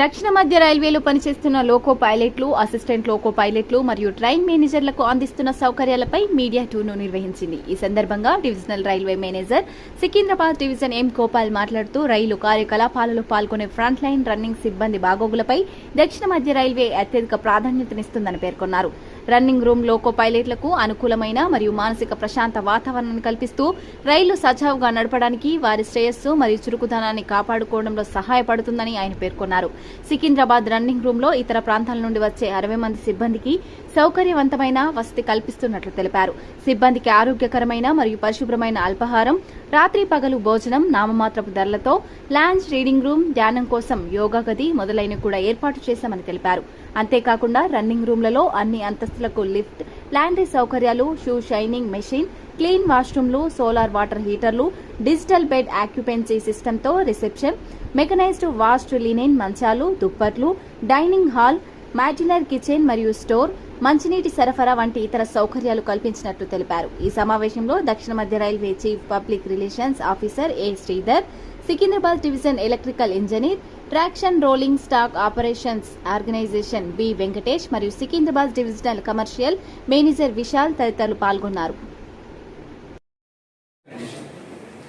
దక్షిణ మధ్య రైల్వేలో పనిచేస్తున్న లోకో పైలట్లు అసిస్టెంట్ లోకో పైలట్లు మరియు ట్రైన్ మేనేజర్లకు అందిస్తున్న సౌకర్యాలపై మీడియా టూర్ను నిర్వహించింది. ఈ సందర్భంగా divisional railway manager Secunderabad division M Gopal మాట్లాడుతూ రైలు కార్యకలాపాలలో పాల్గొనే ఫ్రంట్ లైన్ రన్నింగ్ సిబ్బంది బాగోగులపై దక్షిణ మధ్య రైల్వే అత్యధిక ప్రాధాన్యతనిస్తుందని పేర్కొన్నారు. రన్నింగ్ రూమ్ లోకో పైలట్లకు అనుకూలమైన మరియు మానసిక ప్రశాంత వాతావరణాన్ని కల్పిస్తూ రైలు సజావుగా నడపడానికి వారి శ్రేయస్సు మరియు చురుకుదనాన్ని కాపాడుకోవడంలో సహాయపడుతుందని ఆయన పేర్కొన్నారు. సికింద్రాబాద్ రన్నింగ్ రూమ్లో ఇతర ప్రాంతాల నుండి వచ్చే అరవై మంది సిబ్బందికి సౌకర్యవంతమైన వసతి కల్పిస్తున్నట్లు తెలిపారు. సిబ్బందికి ఆరోగ్యకరమైన మరియు పరిశుభ్రమైన అల్పాహారం రాత్రి పగలు భోజనం నామమాత్రపు ధరలతో లాంచ్ రీడింగ్ రూమ్ ధ్యానం కోసం యోగా గది మొదలైనవి కూడా ఏర్పాటు చేశామని తెలిపారు. అంతేకాకుండా రన్నింగ్ రూమ్లలో అన్ని అంతస్తులకు లిఫ్ట్ లాండ్రీ సౌకర్యాలు షూ షైనింగ్ మెషిన్ క్లీన్ వాష్రూమ్లు సోలార్ వాటర్ హీటర్లు డిజిటల్ బెడ్ ఆక్యుపెన్సీ సిస్టంతో రిసెప్షన్ మెకనైజ్డ్ వాష్డ్ లినెన్ మంచాలు దుప్పట్లు డైనింగ్ హాల్ మ్యాటినర్ కిచెన్ మరియు స్టోర్ మంచినీటి సరఫరా వంటి ఇతర సౌకర్యాలు కల్పించినట్లు తెలిపారు. ఈ సమావేశంలో దక్షిణ మధ్య railway chief public relations officer A Sridhar Secunderabad division electrical engineer traction rolling stock operations organisation B Venkatesh మరియు Secunderabad divisional commercial manager Vishal తదితరులు పాల్గొన్నారు.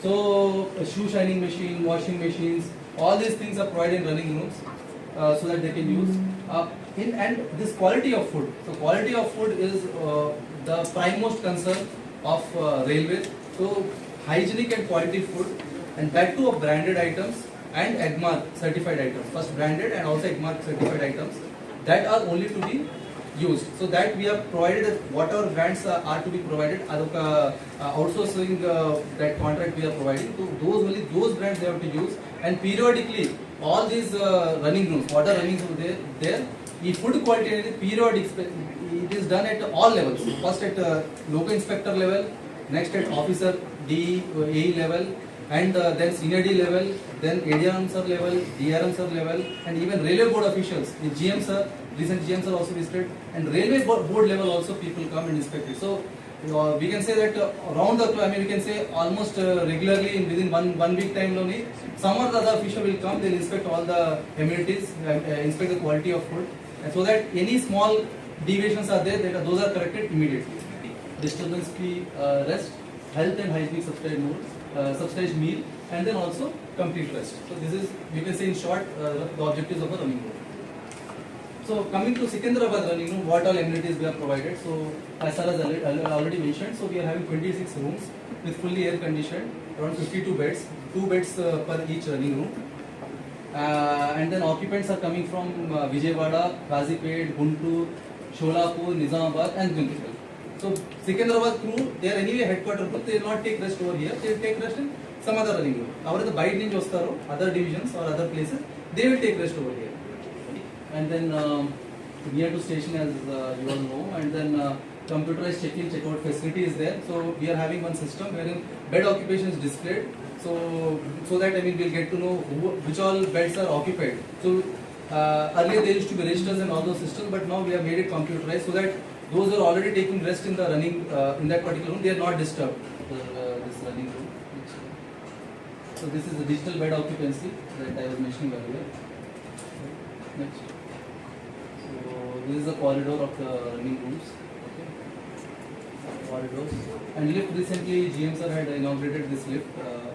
So shoe shining machine, washing machines, all these things are provided in running rooms. Uh, so that they can use. Uh, in and this quality of food. So quality of food is uh, the prime most concern of uh, railways. So hygienic and quality food and back to branded items and EGMARC certified items. First branded and also EGMARC certified items that are only to be used. So that we have provided what our grants uh, are to be provided. Uh, uh, outsourcing uh, that contract we are providing. So those only those brands they have to use and periodically all these uh, running rooms, water running rooms there, there, the food quality and periodic, it is done at all levels. First at uh, local inspector level, next at officer D, A level, and uh, then senior D level, then ADRM sir level, DRM sir level, and even railway board officials, the GM sir, recent GMs are also visited, and railway board level also people come and inspect it. So uh, we can say that uh, around the clock, I mean we can say almost uh, regularly in within one one week time only, some or the other official will come, they'll inspect all the amenities, uh, uh, inspect the quality of food, and so that any small deviations are there, that those are corrected immediately. Disturbance free uh, rest, health and hygienic subsidized meal, uh, subsidized meal, and then also complete rest. So this is, you can say in short, uh, the objectives of the running room. So coming to Sikandrabad running room, what all amenities we have provided. So as far as I already mentioned, so we are having 26 rooms with fully air conditioned, around 52 beds, two beds uh, per each running room. Uh, and then occupants are coming from uh, Vijayawada, Kazipet, Guntur, Sholapur, Nizamabad and Guntur. So Secunderabad crew, they are anyway headquarter group, they will not take rest over here, they will take rest in some other running room. However, the Bide Ninja Ostaro, other divisions or other places, they will take rest over here. and then um, near to station as uh, you all know and then uh, computerized check-in check-out facility is there. So we are having one system wherein bed occupation is displayed. So so that I mean we'll get to know who, which all beds are occupied. So uh, earlier there used to be registers and all those systems but now we have made it computerized so that those who are already taking rest in the running uh, in that particular room they are not disturbed. Uh, this running room. So this is the digital bed occupancy that I was mentioning earlier. Next this is the corridor of the running rooms okay? Corridors. And lift recently GM sir had inaugurated this lift uh,